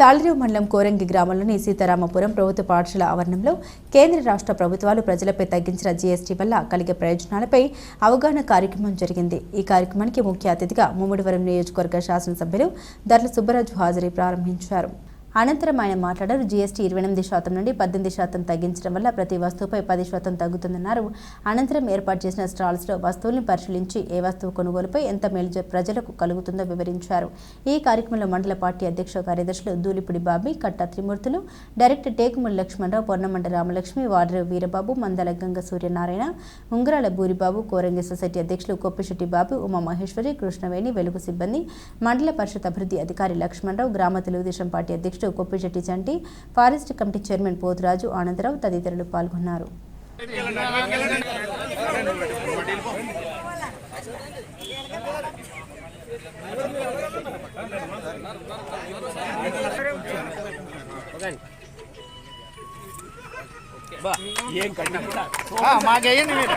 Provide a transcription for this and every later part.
తాళరేవు మండలం కోరంగి గ్రామంలోని సీతారామపురం ప్రభుత్వ పాఠశాల ఆవరణంలో కేంద్ర రాష్ట్ర ప్రభుత్వాలు ప్రజలపై తగ్గించిన జీఎస్టీ వల్ల కలిగే ప్రయోజనాలపై అవగాహన కార్యక్రమం జరిగింది. ఈ కార్యక్రమానికి ముఖ్య అతిథిగా ముమ్మడివరం నియోజకవర్గ శాసనసభ్యులు దర్ల సుబ్బరాజు హాజరీ ప్రారంభించారు. అనంతరం ఆయన మాట్లాడారు. జీఎస్టీ ఇరవై ఎనిమిది శాతం నుండి పద్దెనిమిది శాతం తగ్గించడం వల్ల ప్రతి వస్తువుపై పది శాతం తగ్గుతుందన్నారు. అనంతరం ఏర్పాటు చేసిన స్టాల్స్లో వస్తువుల్ని పరిశీలించి ఏ వస్తువు కొనుగోలుపై ఎంత మేలు ప్రజలకు కలుగుతుందో వివరించారు. ఈ కార్యక్రమంలో మండల పార్టీ అధ్యక్ష కార్యదర్శులు దూలిపుడి బాబి కట్టా త్రిమూర్తులు డైరెక్టర్ టేకుమూరి లక్ష్మణరావు పొన్నమండ రామలక్ష్మి వాడరేవు వీరబాబు మందల గంగ సూర్యనారాయణ ఉంగరాల బూరిబాబు కోరంగి సొసైటీ అధ్యక్షులు కొప్పిశెట్టి బాబు ఉమా మహేశ్వరి కృష్ణవేణి వెలుగు సిబ్బంది మండల పరిషత్ అభివృద్ధి అధికారి లక్ష్మణరావు గ్రామ తెలుగుదేశం పార్టీ అధ్యక్షుడు Koppisetti Chanti forest committee chairman Poturaju Anandarao తదితరులు పాల్గొన్నారు. మాకేయండి మీరు.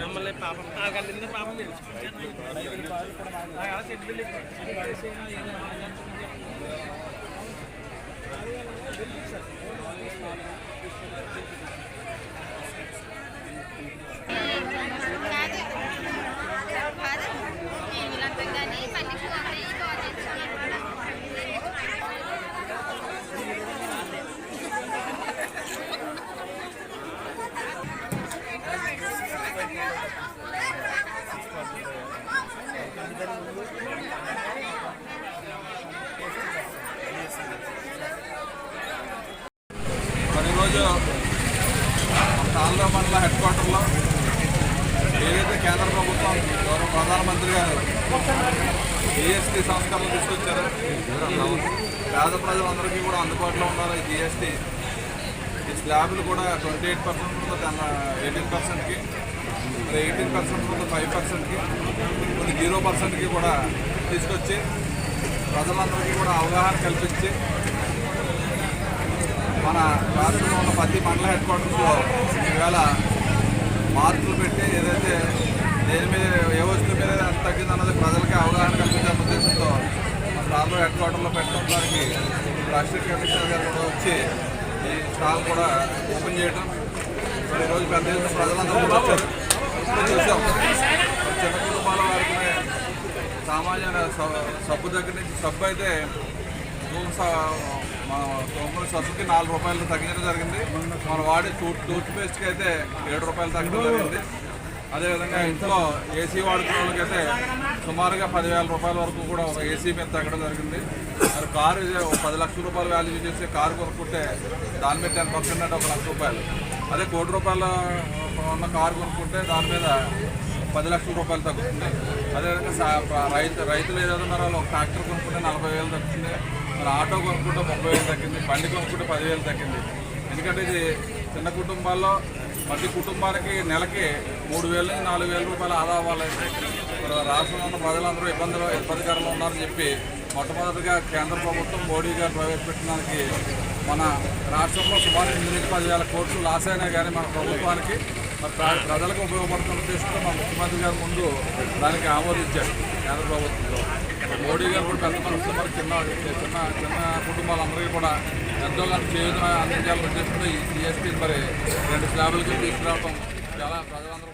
మమ్మల్ని పాపం నాకంటే పాపం తాళ్ళ మండల హెడ్ క్వార్టర్లో ఏదైతే కేంద్ర ప్రభుత్వం గౌరవ ప్రధానమంత్రి గారు జిఎస్టీ సంస్కరణలు తీసుకొచ్చారో పేద ప్రజలందరికీ కూడా అందుబాటులో ఉండాలి ఈ జిఎస్టీ ఈ స్లాబ్లు కూడా ట్వంటీ ఎయిట్ పర్సెంట్ ఉందో టెన్ ఎయిటీన్ పర్సెంట్కి మరి ఎయిటీన్ పర్సెంట్ ఉందో ఫైవ్ పర్సెంట్కి కొన్ని జీరో పర్సెంట్కి కూడా తీసుకొచ్చి ప్రజలందరికీ కూడా అవగాహన కల్పించి మన రాష్ట్రంలో ఉన్న ప్రతి మండల హెడ్ క్వార్టర్స్లో ఈవేళ మార్కులు పెట్టి ఏదైతే దేని మీద ఏ వస్తువు మీద ఎంత తగ్గిందన్నది ప్రజలకి అవగాహన కల్పించే ఉద్దేశంతో మన స్టాల్లో హెడ్ క్వార్టర్లో పెట్టడానికి రాష్ట్రీయ కమిషనర్ గారు కూడా వచ్చి ఈ స్టాల్ కూడా ఓపెన్ చేయడం మరి ఈరోజు పెద్ద ఎత్తున ప్రజలందరూ వచ్చారు. చూసాం. చిన్న కుటుంబాల వారికి సామాన్య సబ్బు దగ్గర నుంచి సబ్బు అయితే టూల్ స- మన తొమ్మిది సబ్బుకి నాలుగు రూపాయలు తగ్గించడం జరిగింది. మనం వాడే టూత్ టూత్ పేస్ట్కి అయితే ఏడు రూపాయలు తగ్గడం జరిగింది. అదేవిధంగా ఇంట్లో ఏసీ వాడుకున్న వాళ్ళకైతే సుమారుగా పదివేల రూపాయల వరకు కూడా ఒక ఏసీ మీద తగ్గడం జరిగింది. మరి కారు పది లక్షల రూపాయలు వాల్యూ చేసి కారు కొనుక్కుంటే దాని మీద టెన్ పర్సెంట్ అంటే ఒక లక్ష రూపాయలు. అదే కోటి రూపాయల ఉన్న కారు కొనుక్కుంటే దాని మీద పది లక్షల రూపాయలు తగ్గుతుంది. అదేవిధంగా రైతు రైతులు ఏదైతే ఉన్నారో వాళ్ళు ఒక ట్రాక్టర్ కొనుక్కుంటే నలభై వేలు తగ్గుతుంది. మరి ఆటో కొనుక్కుంటే ముప్పై వేలు తగ్గింది బండి కొనుక్కుంటే పదివేలు తగ్గింది. ఎందుకంటే ఇది చిన్న కుటుంబాల్లో ప్రతి కుటుంబానికి నెలకి మూడు వేల నుంచి నాలుగు వేల రూపాయలు ఆదా అవ్వాలి. రాష్ట్రంలో ఉన్న ప్రజలందరూ ఇబ్బందులు ఇబ్బందికరంలో ఉన్నారని చెప్పి మొట్టమొదటిగా కేంద్ర ప్రభుత్వం మోడీ గారు ప్రవేశపెట్టడానికి మన రాష్ట్రంలో సుమారు ఎనిమిది నుంచి పదివేల కోట్లు లాస్ అయినా కానీ మన ప్రభుత్వానికి మరి ప్రజలకు ఉపయోగపడుతున్న ఉద్దేశంతో మా ముఖ్యమంత్రి గారు ముందు దానికి ఆమోదించారు కేంద్ర ప్రభుత్వంలో. మోడీ గారు కూడా పెద్ద మనసు మరి చిన్న చిన్న చిన్న కుటుంబాలందరికీ కూడా ఎంతో కానీ చేయుత అందించాలని ఉద్దేశంతో ఈ జిఎస్టీ మరి రెండు స్లాబులకి తీసుకురావడం చాలా ప్రజలందరూ